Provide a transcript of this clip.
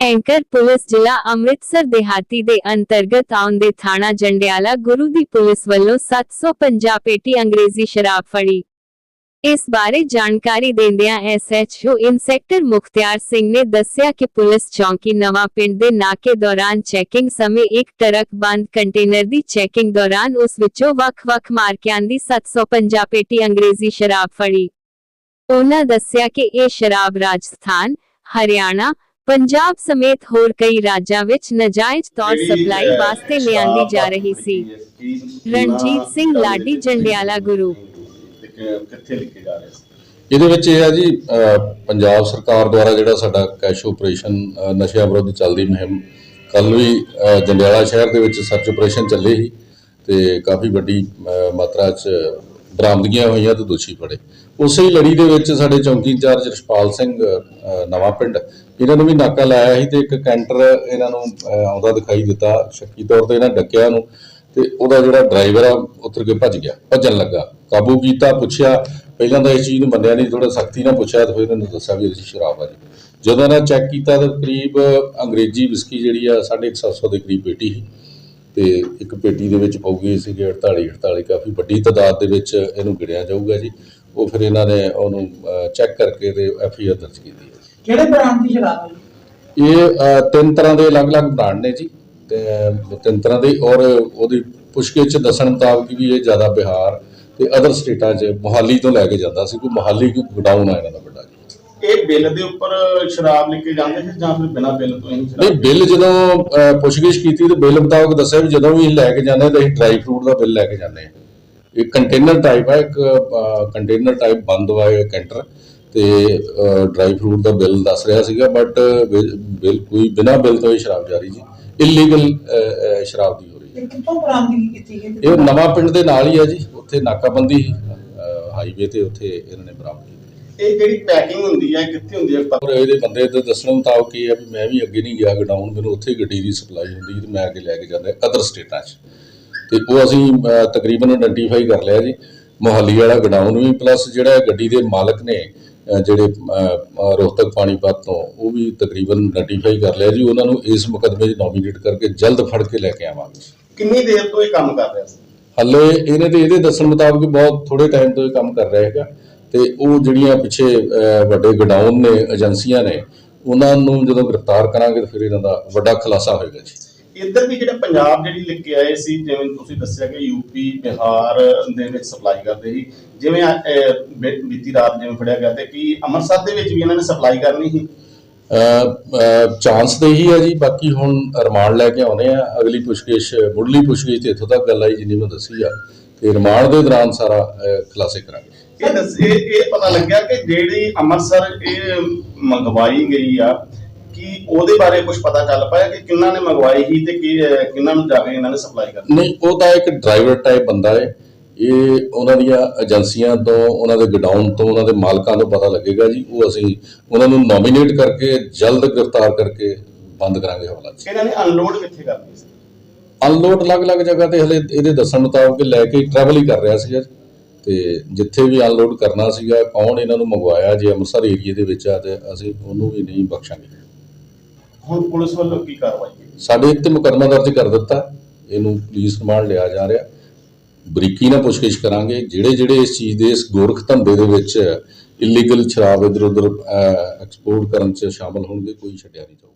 Anchor police ਜ਼ਿਲ੍ਹਾ ਅੰਮ੍ਰਿਤਸਰ ਦਿਹਾਤੀ ਦੇ ਅੰਤਰਗਤ ਆਉਂਦੇ ਥਾਣਾ ਜੰਡਿਆਲਾ ਗੁਰੂ ਦੀ ਪੁਲਿਸ ਵੱਲੋਂ 750 ਪੇਟੀ ਅੰਗਰੇਜ਼ੀ ਸ਼ਰਾਬ ਫੜੀ। ਇਸ ਬਾਰੇ ਜਾਣਕਾਰੀ ਦਿੰਦਿਆਂ ਐਸਐਚਓ ਇਨਸਪੈਕਟਰ ਮੁਖਤਿਆਰ ਸਿੰਘ ਨੇ ਦੱਸਿਆ ਕਿ ਪੁਲਿਸ ਚੌਂਕੀ ਨਵਾਂ ਪਿੰਡ ਦੇ ਨਾਕੇ ਦੌਰਾਨ ਚੈਕਿੰਗ ਸਮੇਂ ਇੱਕ ਟਰੱਕ ਬੰਦ ਕੰਟੇਨਰ ਦੀ ਚੈਕਿੰਗ ਦੌਰਾਨ ਉਸ ਵਿੱਚੋਂ ਵੱਖ-ਵੱਖ ਮਾਰਕਿਆਂ ਦੀ 750 ਪੇਟੀ ਅੰਗਰੇਜ਼ੀ ਸ਼ਰਾਬ ਫੜੀ। ਉਹਨਾਂ ਦੱਸਿਆ ਕਿ ਇਹ ਸ਼ਰਾਬ ਰਾਜਸਥਾਨ, ਹਰਿਆਣਾ ਪੰਜਾਬ ਸਮੇਤ ਹੋਰ ਕਈ ਰਾਜਾਂ ਵਿੱਚ ਨਾਜਾਇਜ਼ ਤੌਰ ਸਪਲਾਈ ਵਾਸਤੇ ਲਿਆਂਦੀ ਜਾ ਰਹੀ ਸੀ। ਰਣਜੀਤ ਸਿੰਘ ਲਾਡੀ ਜੰਡਿਆਲਾ ਗੁਰੂ। ਕਿੱਥੇ ਲਿਖੇ ਜਾ ਰਹੇ ਸੀ? ਇਹਦੇ ਵਿੱਚ ਇਹ ਹੈ ਜੀ ਪੰਜਾਬ ਸਰਕਾਰ ਦੁਆਰਾ ਜਿਹੜਾ ਸਾਡਾ ਕੈਸ਼ ਆਪਰੇਸ਼ਨ ਨਸ਼ਿਆਂ ਵਿਰੁੱਧ ਚੱਲਦੀ ਮੁਹਿੰਮ ਕੱਲ ਵੀ ਜੰਡਿਆਲਾ ਸ਼ਹਿਰ ਦੇ ਵਿੱਚ ਸਰਚ ਆਪਰੇਸ਼ਨ ਚੱਲੇ ਸੀ ਤੇ ਕਾਫੀ ਵੱਡੀ ਮਾਤਰਾ 'ਚ ਬਰਾਮਦਗੀਆਂ ਹੋਈਆਂ ਤੇ ਦੋਸ਼ੀ ਫੜੇ। ਉਸੇ ਹੀ ਲੜੀ ਦੇ ਵਿੱਚ ਸਾਡੇ ਚੌਂਕੀ ਇੰਚਾਰਜ ਰਸ਼ਪਾਲ ਸਿੰਘ ਨਵਾਂ ਪਿੰਡ ਇਹਨਾਂ ਨੂੰ ਵੀ ਨਾਕਾ ਲਾਇਆ ਸੀ ਤੇ ਇੱਕ ਕੈਂਟਰ ਇਹਨਾਂ ਨੂੰ ਆਉਂਦਾ ਦਿਖਾਈ ਦਿੱਤਾ, ਸ਼ੱਕੀ ਤੌਰ ਤੇ ਇਹਨਾਂ ਡੱਕਿਆ ਨੂੰ ਤੇ ਉਹਦਾ ਜਿਹੜਾ ਡਰਾਈਵਰ ਆ, ਉਤਰ ਕੇ ਭੱਜ ਗਿਆ, ਭੱਜਣ ਲੱਗਾ, ਕਾਬੂ ਕੀਤਾ, ਪੁੱਛਿਆ, ਪਹਿਲਾਂ ਤਾਂ ਇਸ ਚੀਜ਼ ਨੂੰ ਮੰਨਿਆ ਨਹੀਂ ਥੋੜਾ ਸਖਤੀ ਨਾਲ ਪੁੱਛਿਆ ਤੇ ਫਿਰ ਇਹਨਾਂ ਨੂੰ ਦੱਸਿਆ ਵੀ ਅਸੀਂ ਸ਼ਰਾਬ ਆ ਜੀ। ਜਦੋਂ ਇਹਨਾਂ ਚੈੱਕ ਕੀਤਾ ਤਾਂ ਕਰੀਬ ਅੰਗਰੇਜ਼ੀ ਵਿਸਕੀ ਜਿਹੜੀ ਆ 750 ਦੇ ਕਰੀਬ ਪੇਟੀ ਸੀ ਤੇ ਇੱਕ ਪੇਟੀ ਦੇ ਵਿੱਚ ਪਊਗੀ ਸੀਗੇ 48 48 ਕਾਫੀ ਵੱਡੀ ਤਾਦਾਦ ਦੇ ਵਿੱਚ ਇਹਨੂੰ ਗਿਣਿਆ ਜਾਊਗਾ ਜੀ। ਉਹ ਫਿਰ ਇਹਨਾਂ ਨੇ ਉਹਨੂੰ ਚੈੱਕ ਕਰਕੇ ਤੇ ਐਫ ਆਈ ਆਰ ਦਰਜ ਕੀਤੀ। ਕਿਹੜੇ ਬ੍ਰਾਂਡ ਦੀ ਸ਼ਰਾਬ ਹੈ? ਇਹ ਅ, ਤਿੰਨ ਤਰ੍ਹਾਂ ਦੇ ਅਲੱਗ-ਅਲੱਗ ਬ੍ਰਾਂਡ ਨੇ ਜੀ। ਤੇ ਤਿੰਨ ਤਰ੍ਹਾਂ ਦੇ ਔਰ ਉਹਦੀ ਪੁੱਛਗਿੱਛ ਚ ਦੱਸਣ ਮੁਤਾਬਕ ਵੀ ਇਹ ਜ਼ਿਆਦਾ ਬਿਹਾਰ ਤੇ ਅਦਰ ਸਟੇਟਾਂ 'ਚ ਮੋਹਾਲੀ ਤੋਂ ਲੈ ਕੇ ਜਾਂਦਾ ਸੀ ਕੋਈ ਮੋਹਾਲੀ ਕੋਈ ਗੋਡਾਊਨ ਆ ਇਹਨਾਂ ਦਾ ਵੱਡਾ ਜੀ। ਇਹ ਬਿੱਲ ਦੇ ਉੱਪਰ ਸ਼ਰਾਬ ਲਿਖ ਕੇ ਜਾਂਦੇ ਸੀ ਜਾਂ ਫਿਰ ਬਿਨਾਂ ਬਿੱਲ ਤੋਂ ਹੀ ਨਹੀਂ ਸ਼ਰਾਬ ਬਿੱਲ ਜਦੋਂ ਅ, ਪੁੱਛਗਿੱਛ ਕੀਤੀ ਤੇ ਬਿੱਲ ਮੁਤਾਬਕ ਦੱਸਿਆ ਵੀ ਜਦੋਂ ਵੀ ਇਹ ਲੈ ਕੇ ਜਾਂਦੇ ਤਾਂ ਅਸੀਂ ਡਰਾਈ ਫਰੂਟ ਦਾ ਬਿੱਲ ਲੈ ਕੇ ਜਾਂਦੇ ਹਾਂ। ਇਹ ਕੰਟੇਨਰ ਟਾਈਪ ਹੈ ਇੱਕ ਕੰਟੇਨਰ ਟਾਈਪ ਬੰਦ ਹੋਇਆ ਕੈਂਟਰ ਤੇ ਡਰਾਈ ਫਰੂਟ ਦਾ ਬਿੱਲ ਦੱਸ ਰਿਹਾ ਸੀਗਾ ਬਟ ਬਿੱਲ ਕੋਈ ਬਿਨਾਂ ਬਿੱਲ ਤੋਂ ਹੀ ਸ਼ਰਾਬ ਜਾਰੀ ਜੀ। ਇਲੀਗਲ ਸ਼ਰਾਬ ਦੀ ਹੋ ਰਹੀ ਹੈ। ਕਿੱਥੋਂ ਬਰਾਮਦਗੀ ਕੀਤੀ ਗਈ ਇਹ ਨਵਾਂ ਪਿੰਡ ਦੇ ਨਾਲ ਹੀ ਹੈ ਜੀ ਉੱਥੇ ਨਾਕਾਬੰਦੀ ਹਾਈਵੇ ਤੇ ਉੱਥੇ ਇਹਨਾਂ ਨੇ ਬਰਾਮਦ ਕੀਤੀ। ਇਹ ਜਿਹੜੀ ਪੈਕਿੰਗ ਹੁੰਦੀ ਹੈ ਕਿੱਥੇ ਹੁੰਦੀ ਹੈ? ਪਰ ਇਹਦੇ ਬੰਦੇ ਦੇ ਦੱਸਣ ਮੁਤਾਬਕ ਇਹ ਹੈ ਵੀ ਮੈਂ ਵੀ ਅੱਗੇ ਨਹੀਂ ਗਿਆ ਗਡਾਊਨ ਮੈਨੂੰ ਉੱਥੇ ਗੱਡੀ ਦੀ ਸਪਲਾਈ ਹੁੰਦੀ ਤੇ ਮੈਂ ਅੱਗੇ ਲੈ ਕੇ ਜਾਂਦਾ ਅਦਰ ਸਟੇਟਾਂ 'ਚ। ਤੇ ਉਹ ਅਸੀਂ ਤਕਰੀਬਨ ਆਇਡੈਂਟੀਫਾਈ ਕਰ ਲਿਆ ਜੀ। ਮੁਹੱਲੀ ਵਾਲਾ ਗਡਾਊਨ ਵੀ ਪਲੱਸ ਜਿਹੜਾ ਗੱਡੀ ਦੇ ਮਾਲਕ ਨੇ ਜਿਹੜੇ ਰੋਹਤਕ ਪਾਣੀਪਤ ਤੋਂ ਉਹ ਵੀ ਤਕਰੀਬਨ ਆਇਡੈਂਟੀਫਾਈ ਕਰ ਲਿਆ ਜੀ। ਉਹਨਾਂ ਨੂੰ ਇਸ ਮੁਕਦਮੇ 'ਚ ਨੋਮੀਨੇਟ ਕਰਕੇ ਜਲਦ ਫੜ ਕੇ ਲੈ ਕੇ ਆਵਾਂਗੇ। ਕਿੰਨੀ ਦੇਰ ਤੋਂ ਇਹ ਕੰਮ ਕਰ ਰਿਹਾ ਸੀ? ਹੱਲੇ ਇਹਨੇ ਤੇ ਇਹਦੇ ਦੱਸਣ ਮੁਤਾਬਕ ਬਹੁਤ ਥੋੜੇ ਟਾਈਮ ਤੋਂ ਇਹ ਕੰਮ ਕਰ ਰਿਹਾ ਹੈਗਾ। ਤੇ ਉਹ ਜਿਹੜੀਆਂ ਪਿੱਛੇ ਵੱਡੇ ਗਡਾਊਨ ਨੇ ਏਜੰਸੀਆਂ ਨੇ ਉਹਨਾਂ ਨੂੰ ਜਦੋਂ ਗ੍ਰਿਫਤਾਰ ਕਰਾਂਗੇ ਤਾਂ ਫਿਰ ਇਹਨਾਂ ਦਾ ਵੱਡਾ ਖੁਲਾਸਾ ਹੋਏਗਾ ਜੀ। ਇੱਧਰ ਵੀ ਜਿਹੜੇ ਪੰਜਾਬ ਜਿਹੜੀ ਲਿਖ ਕੇ ਆਏ ਸੀ ਜਿਵੇਂ ਤੁਸੀਂ ਦੱਸਿਆ ਕਿ ਯੂਪੀ ਬਿਹਾਰ ਦੇ ਵਿੱਚ ਸਪਲਾਈ ਕਰਦੇ ਸੀ ਜਿਵੇਂ ਬੀਤੀ ਰਾਤ ਜਿਵੇਂ ਫੜਿਆ ਗਿਆ ਤੇ ਕਿ ਅੰਮ੍ਰਿਤਸਰ ਦੇ ਵਿੱਚ ਵੀ ਇਹਨਾਂ ਨੇ ਸਪਲਾਈ ਕਰਨੀ ਸੀ? ਚਾਂਸ ਤੇ ਹੀ ਹੈ ਜੀ ਬਾਕੀ ਹੁਣ ਰਿਮਾਂਡ ਲੈ ਕੇ ਆਉਨੇ ਆ। ਅਗਲੀ ਪੁੱਛਗਿੱਛ ਮੁੱਢਲੀ ਪੁੱਛਗਿੱਛ ਤੇ ਇੱਥੋਂ ਤੱਕ ਗੱਲ ਆਈ ਜਿੰਨੀ ਮੈਂ ਦੱਸੀ ਆ। ਤੇ ਰਿਮਾਂਡ ਦੇ ਦੌਰਾਨ ਸਾਰਾ ਖੁਲਾਸੇ ਕਰਾਂਗੇ। ਇਹ ਇਹ ਪਤਾ ਲੱਗਿਆ ਕਿ ਜਿਹੜੀ ਅੰਮ੍ਰਿਤਸਰ ਇਹ ਮੰਗਵਾਈ ਗਈ ਆ ਕਿ ਉਹਦੇ ਬਾਰੇ ਕੁਝ ਪਤਾ ਚੱਲ ਪਾਇਆ ਕਿ ਕਿੰਨਾ ਨੇ ਮੰਗਵਾਈ ਸੀ ਤੇ ਕਿ- ਕਿੰਨਾ ਨੂੰ ਜਾ ਕੇ ਇਹਨਾਂ ਨੇ ਸਪਲਾਈ ਕਰਨੀ ਨਹੀਂ ਉਹ ਤਾਂ ਇੱਕ ਡਰਾਈਵਰ ਟਾਈਪ ਬੰਦਾ ਹੈ ਇਹ ਉਹਨਾਂ ਦੀਆਂ ਏਜੰਸੀਆਂ ਤੋਂ ਉਹਨਾਂ ਦੇ ਗਡਾਊਨ ਤੋਂ ਉਹਨਾਂ ਦੇ ਮਾਲਕਾਂ ਤੋਂ ਪਤਾ ਲੱਗੇਗਾ ਜੀ। ਉਹ ਅਸੀਂ ਉਹਨਾਂ ਨੂੰ ਨੋਮੀਨੇਟ ਕਰਕੇ ਜਲਦ ਗ੍ਰਿਫਤਾਰ ਕਰਕੇ ਬੰਦ ਕਰਾਂਗੇ ਹਵਾਲਾ ਜੀ। ਇਹਨਾਂ ਨੇ ਅਨਲੋਡ ਕਿੱਥੇ ਕਰਨੀ ਸੀ? ਅਨਲੋਡ ਅਲੱਗ-ਅਲੱਗ ਜਗ੍ਹਾ ਤੇ ਹਲੇ ਇਹਦੇ ਦੱਸਣ ਮੁਤਾਬਕ ਲੈ ਕੇ ਟਰੈਵਲ ਹੀ ਕਰ ਰਿਹਾ ਸੀਗਾ। ਤੇ ਜਿੱਥੇ ਵੀ ਅਨਲੋਡ ਕਰਨਾ ਸੀਗਾ ਕੌਣ ਇਹਨਾਂ ਨੂੰ ਮੰਗਵਾਇਆ ਜੇ ਅੰਮ੍ਰਿਤਸਰ ਏਰੀਏ ਦੇ ਵਿੱਚ ਆ ਤੇ ਅਸੀਂ ਉਹਨੂੰ ਵੀ ਨਹੀਂ ਬਖਸ਼ਾਂਗੇ। ਹੁਣ ਪੁਲਿਸ ਵੱਲੋਂ ਕੀ ਕਾਰਵਾਈ ਕੀਤੀ? ਸਾਡੇ ਇੱਥੇ ਮੁਕੱਦਮਾ ਦਰਜ ਕਰ ਦਿੱਤਾ। ਇਹਨੂੰ ਪੁਲਿਸ ਰਿਮਾਂਡ ਲਿਆ ਜਾ ਰਿਹਾ। ਬਰੀਕੀ ਨਾਲ ਪੁੱਛਗਿੱਛ ਕਰਾਂਗੇ। ਜਿਹੜੇ ਜਿਹੜੇ ਇਸ ਚੀਜ਼ ਦੇ, ਇਸ ਗੋਰਖ ਧੰਦੇ ਦੇ ਵਿੱਚ ਇਲੀਗਲ ਸ਼ਰਾਬ ਇਧਰ ਉਧਰ ਐਕਸਪੋਰਟ ਕਰਨ 'ਚ ਸ਼ਾਮਲ ਹੋਣਗੇ, ਕੋਈ ਛੱਡਿਆ ਨਹੀਂ ਜਾਊਗਾ।